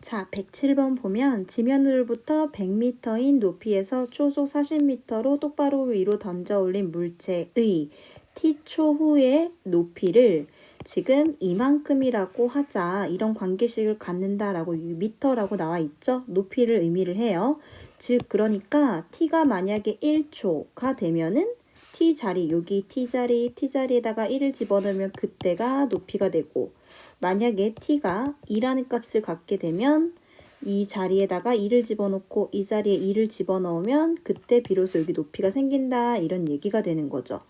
자, 107번 보면 지면으로부터 100m인 높이에서 초속 40m로 똑바로 위로 던져 올린 물체의 t초 후의 높이를 지금 이만큼이라고 하자 이런 관계식을 갖는다라고 이 미터라고 나와 있죠. 높이를 의미를 해요. 즉 그러니까 t가 만약에 1초가 되면은 t 자리 여기 t 자리 t 자리에다가 1을 집어넣으면 그때가 높이가 되고 만약에 t가 2라는 값을 갖게 되면 이 자리에다가 2를 집어넣고 이 자리에 2를 집어넣으면 그때 비로소 여기 높이가 생긴다 이런 얘기가 되는 거죠.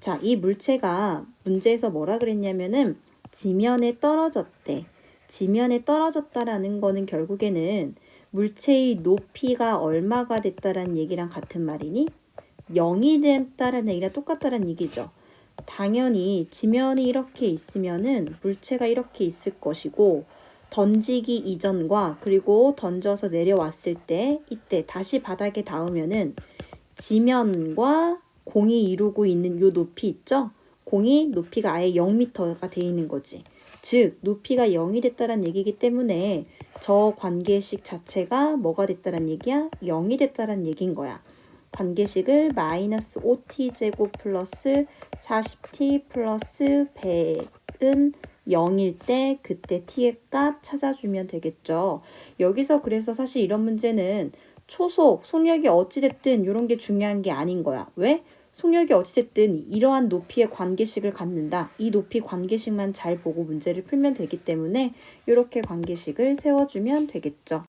자, 이 물체가 문제에서 뭐라 그랬냐면은 지면에 떨어졌대. 지면에 떨어졌다라는 거는 결국에는 물체의 높이가 얼마가 됐다라는 얘기랑 같은 말이니 0이 됐다라는 얘기랑 똑같다라는 얘기죠. 당연히 지면이 이렇게 있으면은 물체가 이렇게 있을 것이고 던지기 이전과 그리고 던져서 내려왔을 때 이때 다시 바닥에 닿으면은 지면과 공이 이루고 있는 요 높이 있죠? 공이 높이가 아예 0m가 돼 있는 거지. 즉 높이가 0이 됐다란 얘기이기 때문에 저 관계식 자체가 뭐가 됐다란 얘기야? 0이 됐다란 얘기인 거야. 관계식을 마이너스 5t 제곱 플러스 40t 플러스 100은 0일 때 그때 t의 값 찾아주면 되겠죠. 여기서 그래서 사실 이런 문제는 초속, 속력이 어찌됐든 이런 게 중요한 게 아닌 거야. 왜? 속력이 어찌됐든 이러한 높이의 관계식을 갖는다. 이 높이 관계식만 잘 보고 문제를 풀면 되기 때문에 이렇게 관계식을 세워주면 되겠죠.